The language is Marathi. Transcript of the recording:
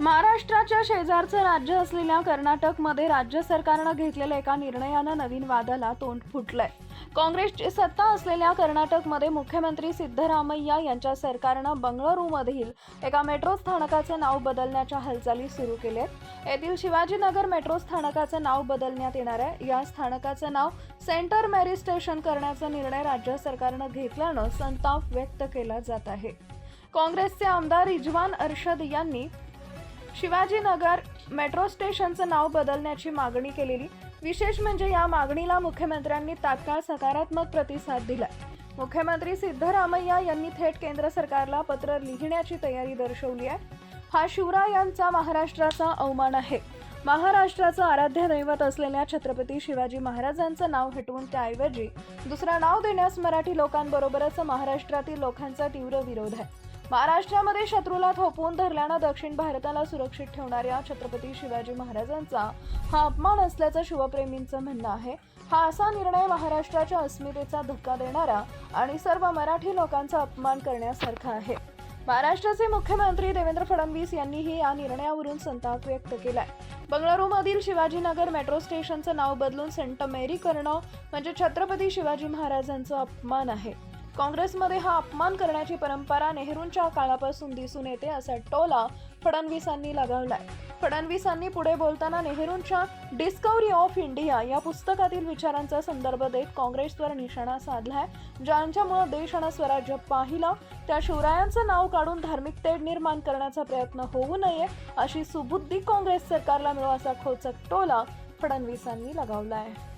महाराष्ट्राच्या शेजारचं राज्य असलेल्या कर्नाटकमध्ये राज्य सरकारनं घेतलेल्या एका निर्णयानं नवीन वादाला तोंड फुटलंय. काँग्रेसची सत्ता असलेल्या कर्नाटकमध्ये मुख्यमंत्री सिद्धरामय्या यांच्या सरकारनं बंगळुरूमधील एका मेट्रो स्थानकाचं नाव बदलण्याच्या हालचाली सुरू केल्या आहेत येथील शिवाजीनगर मेट्रो स्थानकाचं नाव बदलण्यात येणार आहे. या स्थानकाचं नाव सेंटर मेरी स्टेशन करण्याचा निर्णय राज्य सरकारनं घेतल्यानं संताप व्यक्त केला जात आहे. काँग्रेसचे आमदार रिजवान अरशद यांनी शिवाजीनगर मेट्रो स्टेशनचं नाव बदलण्याची मागणी केलेली. विशेष म्हणजे या मागणीला मुख्यमंत्र्यांनी तात्काळ सकारात्मक प्रतिसाद दिला मुख्यमंत्री सिद्धरामय्या यांनी थेट केंद्र सरकारला पत्र लिहिण्याची तयारी दर्शवली आहे. हा शिवरायांचा महाराष्ट्राचा अवमान आहे. महाराष्ट्राचं आराध्य दैवत असलेल्या छत्रपती शिवाजी महाराजांचं नाव हटवून त्याऐवजी दुसरं नाव देण्यास मराठी लोकांबरोबरच महाराष्ट्रातील लोकांचा तीव्र विरोध आहे. महाराष्ट्रामध्ये शत्रूला थोपवून धरल्यानं दक्षिण भारताला सुरक्षित ठेवणाऱ्या छत्रपती शिवाजी महाराजांचा हा अपमान असल्याचं शिवप्रेमींचं म्हणणं आहे. हा असा निर्णय महाराष्ट्राच्या अस्मितेचा धक्का देणारा आणि सर्व मराठी लोकांचा अपमान करण्यासारखा आहे. महाराष्ट्राचे मुख्यमंत्री देवेंद्र फडणवीस यांनीही या निर्णयावरून संताप व्यक्त केलाय. बंगळुरूमधील शिवाजीनगर मेट्रो स्टेशनचं नाव बदलून सेंट मेरी करणं म्हणजे छत्रपती शिवाजी महाराजांचा अपमान आहे. काँग्रेसमध्ये हा अपमान करण्याची परंपरा नेहरूंच्या काळापासून दिसून येते असा टोला फडणवीसांनी लगावलाय. फडणवीसांनी पुढे बोलताना नेहरूंच्या डिस्कवरी ऑफ इंडिया या पुस्तकातील विचारांचा संदर्भ देत काँग्रेसवर निशाणा साधलाय. ज्यांच्यामुळे देश आणि स्वराज्य पाहिलं त्या शिवरायांचं नाव काढून धार्मिक तेढ निर्माण करण्याचा प्रयत्न होऊ नये अशी सुबुद्धी काँग्रेस सरकारला मिळो असा खोचक टोला फडणवीसांनी लगावला आहे